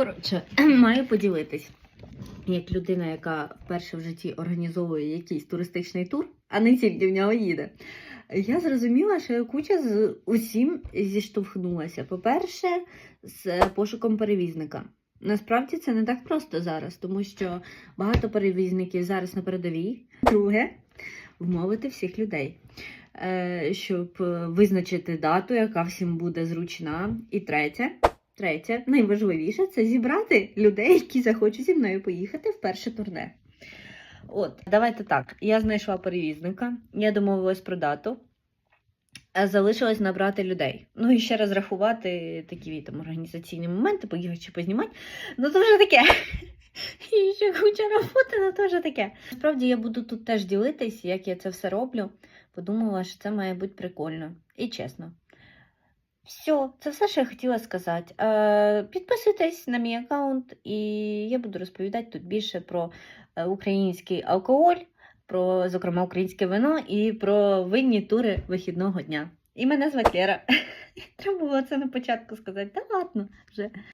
Коротше, маю поділитись. Як людина, яка вперше в житті організовує якийсь туристичний тур, а не тільки в нього їде. Я зрозуміла, що я куча з усім зіштовхнулася. По-перше, з пошуком перевізника. Насправді це не так просто зараз, тому що багато перевізників зараз на передовій. Друге, вмовити всіх людей, е, щоб е, визначити дату, яка всім буде зручна. І третє, третє, найважливіше це зібрати людей, які захочуть зі мною поїхати в перше турне. От, давайте так. Я знайшла перевізника, я домовилась про дату. а Залишилось набрати людей. Ну і ще раз рахувати такі там організаційні моменти, поїхати чи познімати. Ну то вже таке. І ще куча роботи, ну то вже таке. Насправді я буду тут теж ділитись, як я це все роблю. Подумала, що це має бути прикольно і чесно. Все, це все, що я хотіла сказати. Е, підписуйтесь на мій аккаунт, і я буду розповідати тут більше про е, український алкоголь, про, зокрема, українське вино і про винні тури вихідного дня. І мене звати Лера. Треба було це на початку сказати. Та ладно вже.